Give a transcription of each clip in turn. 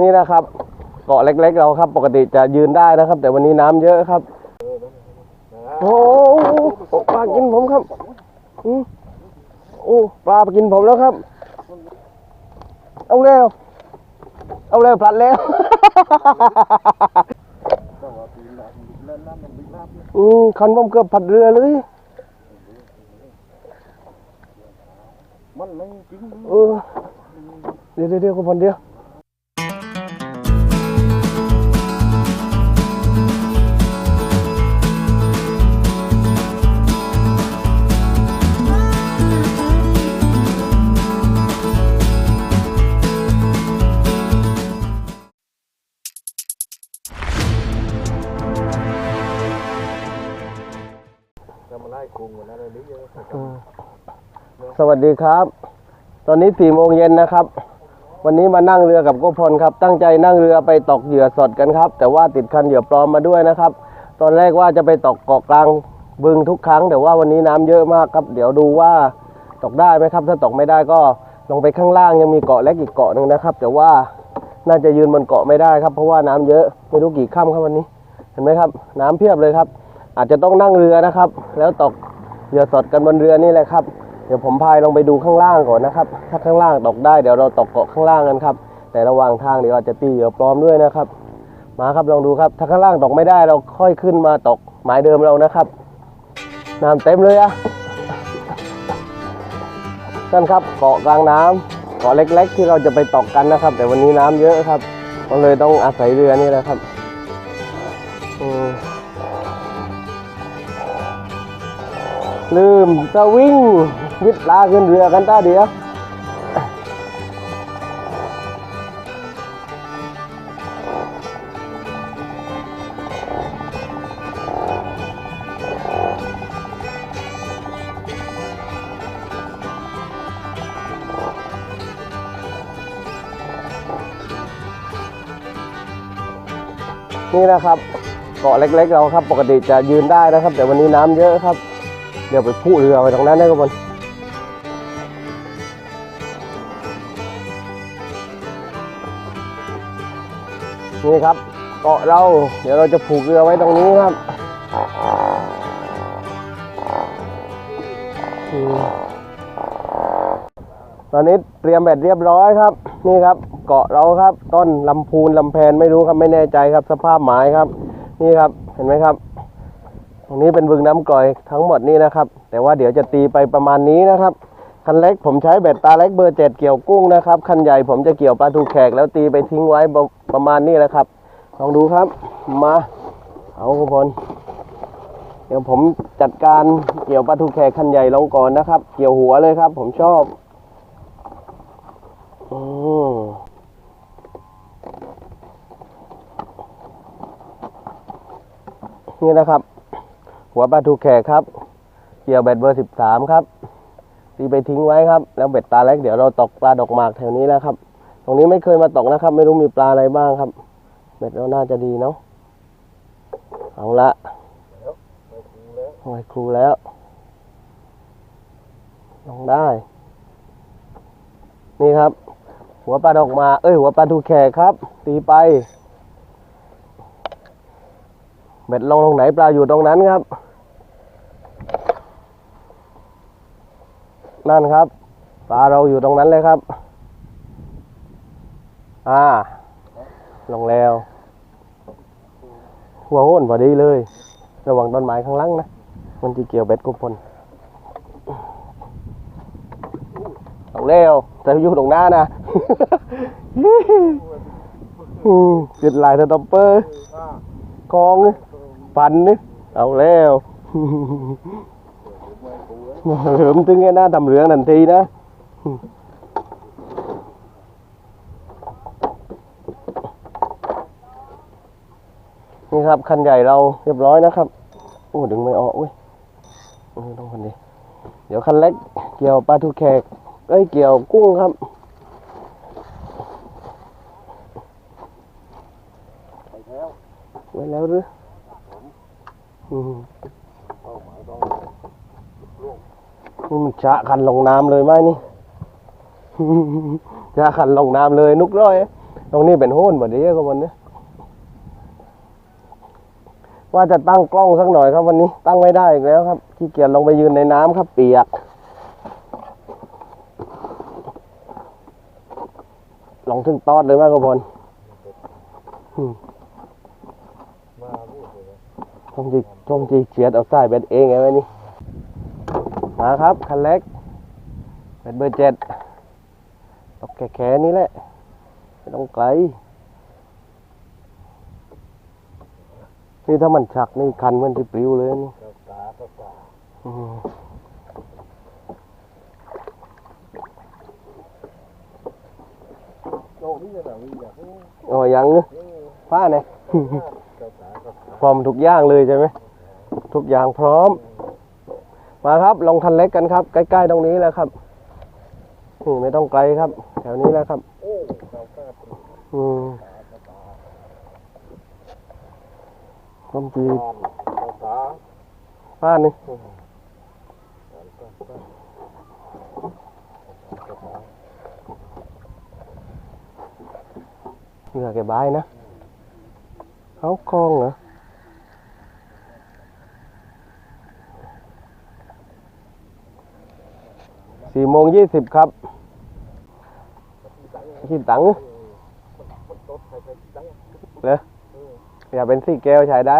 นี่นะครับ เกาะเล็กๆเราครับ ปกติจะยืนได้นะครับ แต่วันนี้น้ำเยอะครับโอ้โหปลากินผมครับอืมโอ้ปลากินผมแล้วครับ เอาเร็วเอาเร็วพลัดแล้วอืมคันผมเกือบผัดเรือเลยมันไม่จริงเออเดี๋ยวเดี๋ยวเดี๋ยวคุณพลเดียว สวัสดีครับ ตอนนี้สี่โมงเย็นนะครับ วันนี้มานั่งเรือกับโกพลครับ ตั้งใจนั่งเรือไปตกเหยื่อสดกันครับ แต่ว่าติดคันเหยื่อปลอมมาด้วยนะครับ ตอนแรกว่าจะไปตกเกาะกลางบึงทุกครั้ง แต่ว่าวันนี้น้ำเยอะมากครับ เดี๋ยวดูว่าตกได้ไหมครับ ถ้าตกไม่ได้ก็ลงไปข้างล่างยังมีเกาะเล็กอีกเกาะหนึ่งนะครับ แต่ว่าน่าจะยืนบนเกาะไม่ได้ครับ เพราะว่าน้ำเยอะไม่รู้กี่ค่ำครับวันนี้ เห็นไหมครับ น้ำเพียบเลยครับ อาจจะต้องนั่งเรือนะครับ แล้วตกเหยื่อสดกันบนเรือนี่แหละครับ เดี๋ยวผมพายลงไปดูข้างล่างก่อนนะครับ ถ้าข้างล่างตกได้เดี๋ยวเราตกเกาะข้างล่างกันครับ แต่ระหว่างทางเดี๋ยวอาจจะตีเหยื่อปลอมด้วยนะครับ มาครับลองดูครับ ถ้าข้างล่างตกไม่ได้เราค่อยขึ้นมาตกหมายเดิมเรานะครับน้ำเต็มเลยอะนั่นครับเกาะกลางน้ำเกาะเล็ก ๆ ที่เราจะไปตกกันนะครับ แต่วันนี้น้ำเยอะครับก็เลยต้องอาศัยเรือนี่แหละครับอืมลืมสวิง วิดลาขึ้นเรือกันต้าเดียวนี่นะครับเกาะเล็กๆเราครับ ปกติจะยืนได้นะครับ แต่วันนี้น้ำเยอะครับ เดี๋ยวไปพูเรือไปตรงนั้นได้ครับบน นี่ครับเกาะเราเดี๋ยวเราจะผูกเรือไว้ตรงนี้ครับตอนนี้เตรียมแบตเรียบร้อยครับ นี่ครับ เกาะเราครับ ต้นลำพูนลำแพนไม่รู้ครับไม่แน่ใจครับ สภาพหมายครับ นี่ครับเห็นไหมครับ ตรงนี้เป็นบึงน้ำกร่อยทั้งหมดนี่นะครับ แต่ว่าเดี๋ยวจะตีไปประมาณนี้นะครับ คันเล็กผมใช้แบตตาเล็กเบอร์เจ็ดเกี่ยวกุ้งนะครับ คันใหญ่ผมจะเกี่ยวปลาทูแขกแล้วตีไปทิ้งไว้ประมาณนี้แหละครับลองดูครับ มาเอาคุณพลเดี๋ยวผมจัดการเกี่ยวปลาทูแขกคันใหญ่ลงก่อนนะครับ เกี่ยวหัวเลยครับ ผมชอบอนี่นะครับ หัวปลาทูแขกครับ เกี่ยวเบ็ดเบอร์สิบสามครับ ตีไปทิ้งไว้ครับ แล้วเบ็ดตาเล็กเดี๋ยวเราตกปลาดอกหมากแถวนี้แล้วครับ ตรงนี้ไม่เคยมาตกนะครับ ไม่รู้มีปลาอะไรบ้างครับ เบ็ดเราน่าจะดีเนาะเอาละโอ้ยครูแล้วลงได้ นี่ครับ หัวปลาดอกหมากเอ้ย หัวปลาทูแขกครับ ตีไป เบ็ดลงตรงไหนปลาอยู่ตรงนั้นครับ นั่นครับปลาเราอยู่ตรงนั้นเลยครับ อ่า ลงแล้ว หัวโหนพอดีเลย ระวังต้นไม้ข้างล่างนะ มันจะเกี่ยวเบ็ดกุบพลลงแล้วแต่อยู่ตรงหน้านะอืมจุดลายสต็อปเปอร์คลองนี่ปันนี่เอาแล้ว เหิมถึงไงหน้าทำเหลืองทันทีนะนี่ครับคันใหญ่เราเรียบร้อยนะครับโอ้ดึงไม่ออกเว้ยต้องคนนี้ เดี๋ยวคันเล็กเกี่ยวปลาทูแขกเอ้ยเกี่ยวกุ้งครับไปแล้วไว้แล้วหรืออื มนี่มันชะคันลงน้ำเลยไหมนี่ ชะคันลงน้ำเลย นุกร้อย ตรงนี้เป็นโห้นบ่ดีก็วันนี้ ว่าจะตั้งกล้องสักหน่อยครับวันนี้ ตั้งไม่ได้อีกแล้วครับขี้เกียจลงไปยืนในน้ำครับ เปียกลองถึงตอดเลยไหมครับบอลมาพูดเลยนะช่องจีช่องจีเฉียดเอาสายเบ็ดเองไงวะนี่ มาครับ คันเล็ก เป็นเบอร์เจ็ดตกแค่ๆนี้แหละไม่ต้องไกล นี่ถ้ามันฉักนี่คันมันที่ปลิวเลยนี่ก็ตาก็ตาอืมโอ้นี่นะมีอยากให้โอ้ยังเนี่ยฟ้าเนี่ยก็ตาก็ตาพร้อมทุกอย่างเลยใช่ไหม ทุกอย่างพร้อม มาครับลงคันเล็กกันครับ ใกล้ๆตรงนี้แหล้วครับนี่ไม่ต้องไกลครับ แถวนี้แหล้วครับโอ้เราก็อืมต้มจีตาก็ตาฟ้านี่ก็ตาเหงื่อแกบายนะเขาคลองเหรอ สี่โมงยี่สิบครับคิดตังค์เหรออย่าเป็นสี่แก้วใช้ได้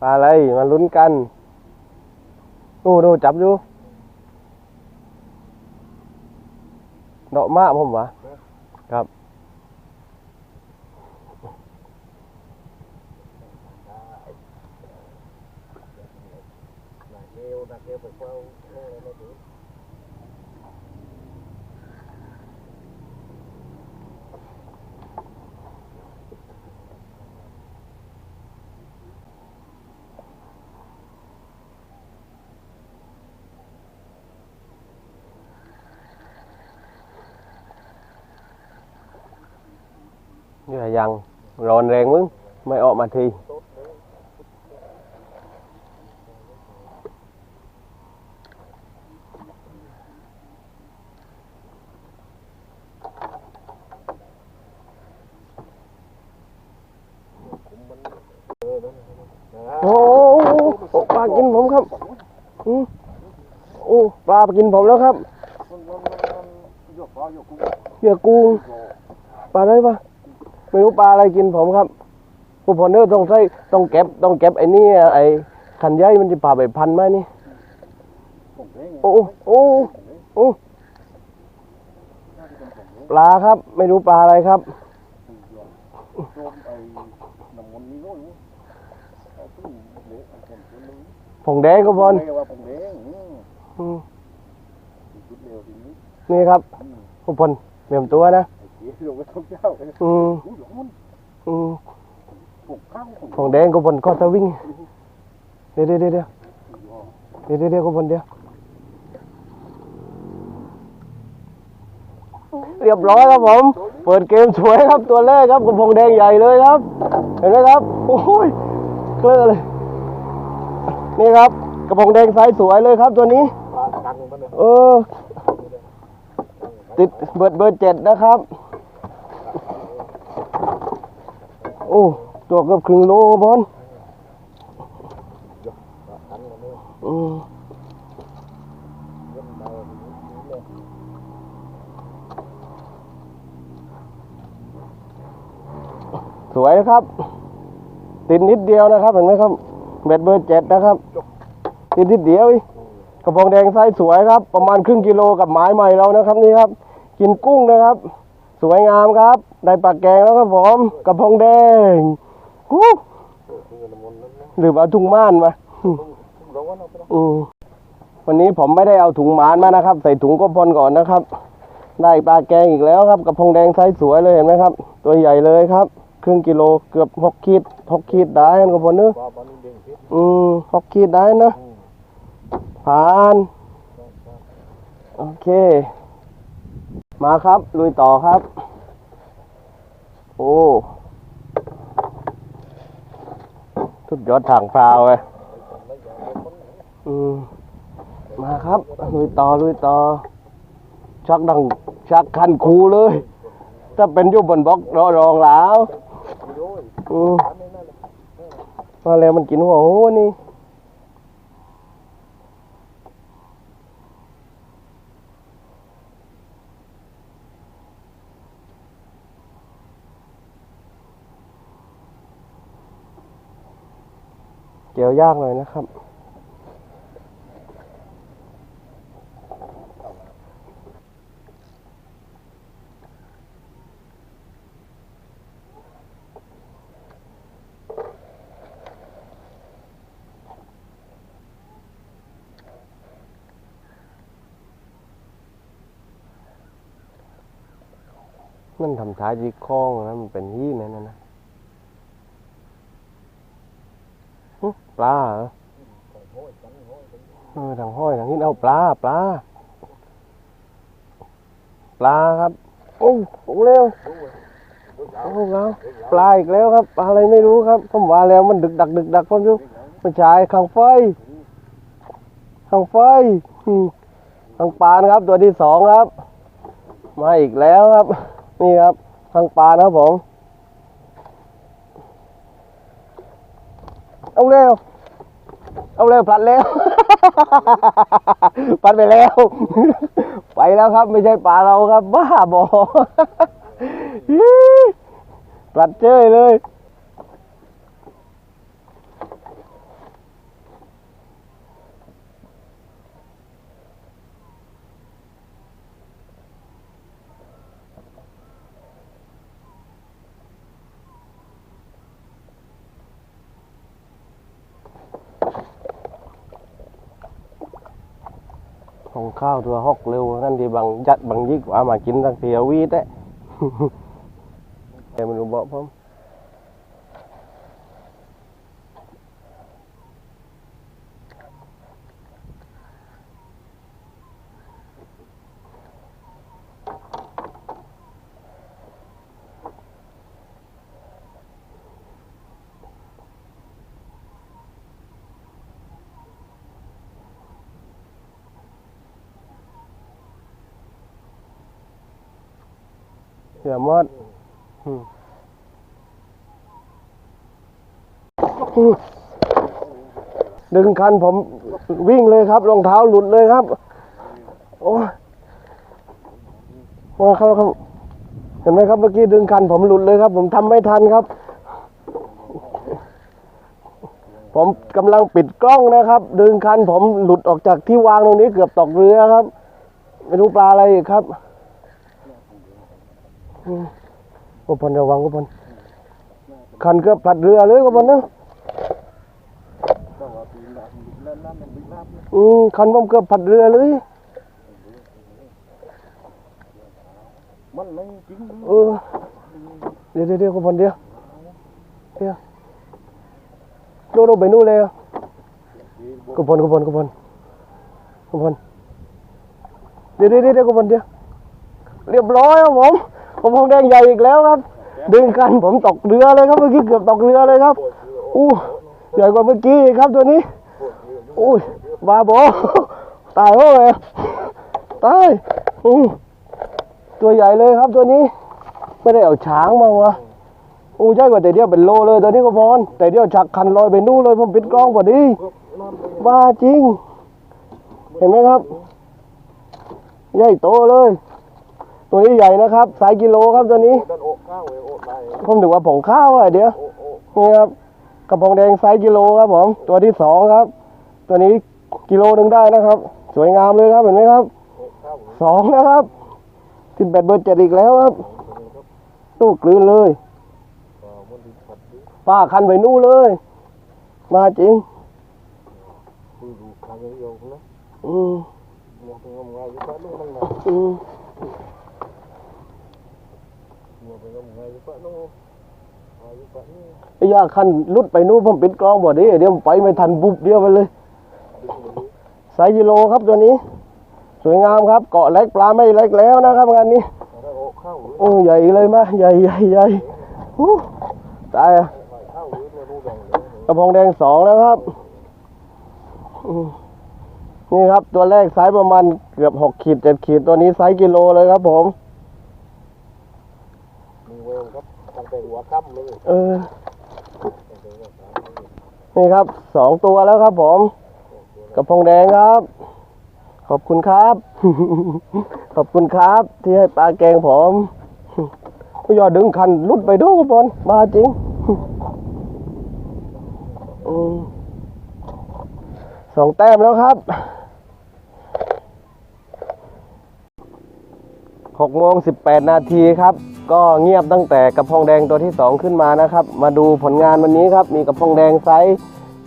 ปลาอะไรมาลุ้นกันดูดูจับดูเดาะมากผมวะครับ นักเลี้ยวนักเลี้ยวไปเฝ้าโอ้ไม่ถึง เหงื่อยังร้อนแรงมึง ไม่ออกมาที เออนั่นนะ โอ้โหปลากินผมครับอืมโอ้ปลากินผมแล้วครับเหยื่อกุ้งปลาอะไรปะไม่รู้ปลาอะไรกินผมครับผู้พลเนอร์ต้องใส่ต้องเก็บต้องเก็บไอ้นี่ไอ้ขันใหญ่มันจะผ่าไปพันไหมนี่โอ้โอ้โอ้ปลาครับ ไม่รู้ปลาอะไรครับผงแดงก็พลเรียกว่าผมเองอืม อืม ชุดเร็วที นี้นี่ครับผู้พลเตรียมตัวนะไอ้เจี๊ยบลงไปทุกเจ้าเลยอืมอุ้ยหลงมันอืมปลุกข้าวผมผงแดงก็พลก็สวิงเดี๋ยวเดี๋ยวเดี๋ยวเดี๋ยวเดี๋ยวเดี๋ยวเดี๋ยวก็พลเดี๋ยวเรียบร้อยครับผม เปิดเกมสวยครับตัวแรกครับกระพงแดงใหญ่เลยครับ เห็นไหมครับ โอ้ยเคลื่อเลย นี่ครับกระพงแดงไซส์สวยเลยครับตัวนี้ปลาดังมันเลยเออ ติดเบิร์เบอร์เจ็ดนะครับ โอ้ ตัวเกือบครึ่งโลบอลอืมสวยนะครับ ติดนิดเดียวนะครับ เห็นไหมครับเบ็ดเบอร์เจ็ดนะครับ ติดนิดเดียวอีก กระพงแดงไซส์สวยครับ ประมาณครึ่งกิโลกับไม้ใหม่เรานะครับนี่ครับ กินกุ้งนะครับ สวยงามครับได้ปลาแกงแล้วครับผมกระพงแดงฮู้หรือเอาถุงม่านมาอนเอวันนี้ผมไม่ได้เอาถุงหมานมานะครับ ใส่ถุงก็พลก่อนนะครับ ได้ปลาแกงอีกแล้วครับกระพงแดงไซส์สวยเลยเห็นไหมครับ ตัวใหญ่เลยครับ ครึ่งกิโลเกือบหกขีดหกขีดได้กระพงเนื้อะปลาปลานี่เด้งพิษอืมหกขีดได้นะ ผ่าน โอเค มาครับ ลุยต่อครับ โอ้ทุดยอดถังพราวเลยอืมมาครับ ลุยต่อ ลุยต่อ ชักดัง ชักคันคูเลย ถ้าเป็นอยุบบนบล็อกรอรองแล้วอืมมาแล้วมันกินหัวโหนี่ เกี่ยวยากเลยนะครับ มันทำท้ายจีคล้องนะมันเป็นยี่นั่นนะนะหึปลาเหรอเออทางห้อยทางนี้เอา ปลาปลาปลาครับ โอ้โหเร็วโอ้แล้วปลาอีกแล้วครับอะไรไม่รู้ครับผมว่าแล้วมันดึกดักดึกดักผมอยู่มันชายข้างไฟข้างไฟข้างปลานครับ ตัวที่สองครับ มาอีกแล้วครับ นี่ครับทางปลานครับผมเอาเร็วเอาเร็วพลัดแล้ว ปัดไปแล้ว ไปแล้วครับ ไม่ใช่ปลาเราครับ บ้าบอพลัดเจ้ยเลย ของข้าวตัวหอกเร็วนั่นที่บางยัดบางยิกว่ามากินตั้งเทียวีด เด้ แต่มันรู้บอกผมเสือมอดอืมอืมดึงคันผมวิ่งเลยครับรองเท้าหลุดเลยครับ โอ้ยโอ้ยครับครับ เห็นไหมครับเมื่อกี้ดึงคันผมหลุดเลยครับ ผมทำไม่ทันครับ ผมกำลังปิดกล้องนะครับ ดึงคันผมหลุดออกจากที่วางตรงนี้เกือบตกเรือครับ ไม่รู้ปลาอะไรอีกครับ กุพลระวังกุพลคันเกือบผลัดเรือเลยกุพลนะแต่ว่าปีน้ำเล่นน้ำมันปีน้ำเนี่ยอืมคันผมเกือบผลัดเรือเลย มันไม่จริงเออเดี๋ยวเดี๋ยวเดี๋ยวกุพลเดี๋ยวเดี๋ยวโดดลงไปนู่นเลยอะกุพลกุพลกุพลกุพลเดี๋ยวเดี๋ยวเดี๋ยวกุพลเดี๋ยวเรียบร้อยครับผม ผมพงแดงใหญ่อีกแล้วครับ ดึงกันผมตกเรือเลยครับเมื่อกี้เกือบตกเรือเลยครับอู้ใหญ่กว่าเมื่อกี้อีกครับตัวนี้อุ้ยบาโบตายโอ้ยตายอืมตัวใหญ่เลยครับตัวนี้ ไม่ได้เอาช้างมาวะอู้ใหญ่กว่าแต่เดียวเป็นโลเลยตัวนี้ก็พอนแต่เดียวฉักคันลอยไปนู่นเลยผมปิดกล้องพอดีบ้าจริง เห็นไหมครับ ใหญ่โตเลย ตัวนี้ใหญ่นะครับ สายกิโลครับตัวนี้ดันโอกข้าวเว้ยโอกได้ผมถือว่าผงข้าวอะเดี๋ยว โอกโอกนี่ครับกระพงแดงไซส์กิโลครับผม ตัวที่สองครับ ตัวนี้กิโลหนึ่งได้นะครับ สวยงามเลยครับเห็นไหมครับโอกข้าวสองนะครับสิบแปดเบอร์เจ็ดอีกแล้วครับตู้กลืนเลยอ่ามันดีขัดดีป้าคันไปนู่นเลย มาจริง ดูดูครั้งเดียวนะอืมมองไปงมงายอยู่ปะนู่นนั่งนะอืม มอง ไปงมงายอยู่ปะนู่นอาอยู่ปะนี่ไอ้ยาคันลุดไปนู่นผมปิดกล้องบ่ดีเดี๋ยวผมไปไม่ทันบุบเดียวไปเลยดึงมือไซกิโลครับตัวนี้ สวยงามครับ เกาะเล็กปลาไม่เล็กแล้วนะครับงานนี้ โอ้ใหญ่เลยมาใหญ่ใหญ่ใหญ่ตายอะกระพงแดงสองแล้วครับนี่ครับตัวแรกไซส์ประมาณเกือบหกขีดเจ็ดขีดตัวนี้ไซส์กิโลเลยครับผมเวลครับตั้งแต่ หัวค่ำเลยเออ นี่ครับสองตัวแล้วครับผมกระพงแดงครับ ขอบคุณครับ ขอบคุณครับ ที่ให้ปลาแกงผมผู้ยอดดึงคันลุดไปดูครับผมมาจริงสองแต้มแล้วครับหกโมงสิบแปดนาทีครับ ก็เงียบตั้งแต่กระพงแดงตัวที่สองขึ้นมานะครับ มาดูผลงานวันนี้ครับมีกระพงแดงไซส์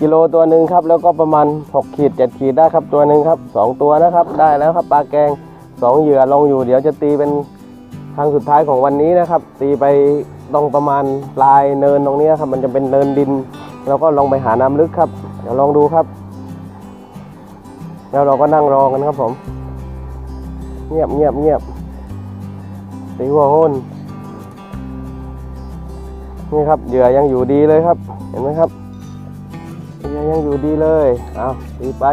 กิโลตัวหนึ่งครับแล้วก็ประมาณหกขีดเจ็ดขีดได้ครับตัวหนึ่งครับสองตัวนะครับ ได้แล้วครับปลาแกงสองเหยื่อลงอยู่เดี๋ยวจะตีเป็นครั้งสุดท้ายของวันนี้นะครับ ตีไปตรงประมาณปลายเนินตรงนี้ครับมันจะเป็นเนินดิน แล้วก็ลงไปหาน้ำลึกครับ เดี๋ยวลองดูครับ แล้วเราก็นั่งรอกันครับผม เงียบเงียบเงียบตีหัวโหน นี่ครับเหยื่อยังอยู่ดีเลยครับ เห็นไหมครับเหยื่อยังอยู่ดีเลยเอาตีไป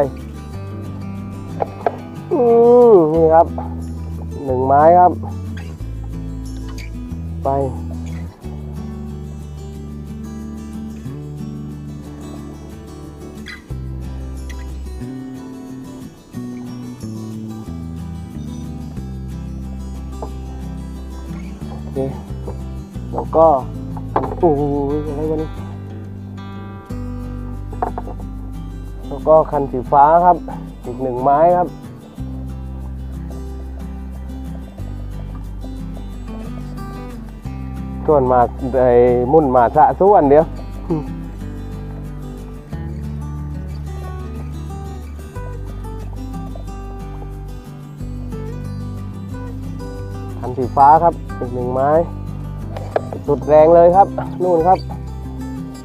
อืมนี่ครับหนึ่งไม้ครับ ไปโอเคแล้วก็ โอ้ยอะไรวะนี่แล้วก็คันสีฟ้าครับ อีกหนึ่งไม้ครับ ส่วนมาไอ้มุ่นมาสะส่วนเดียวคันสีฟ้าครับ อีกหนึ่งไม้ สุดแรงเลยครับ นู่นครับ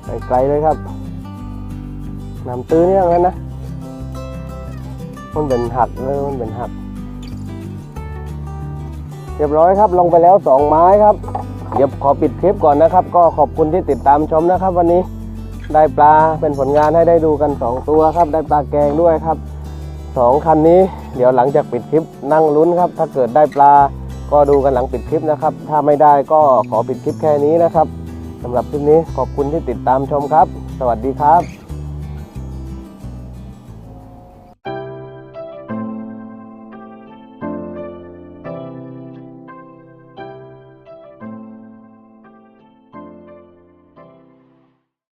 ไปไกลเลยครับน้ำตื้อนี่อย่างนั้นนะมันเป็นหักเลยมันเป็นหัก เรียบร้อยครับลงไปแล้วสองไม้ครับ เดี๋ยวขอปิดคลิปก่อนนะครับ ก็ขอบคุณที่ติดตามชมนะครับ วันนี้ได้ปลาเป็นผลงานให้ได้ดูกันสองตัวครับ ได้ปลาแกงด้วยครับสองคันนี้ เดี๋ยวหลังจากปิดคลิปนั่งลุ้นครับ ถ้าเกิดได้ปลา ก็ดูกันหลังปิดคลิปนะครับ ถ้าไม่ได้ก็ขอปิดคลิปแค่นี้นะครับสำหรับคลิปนี้ขอบคุณที่ติดตามชมครับ สวัสดีครับ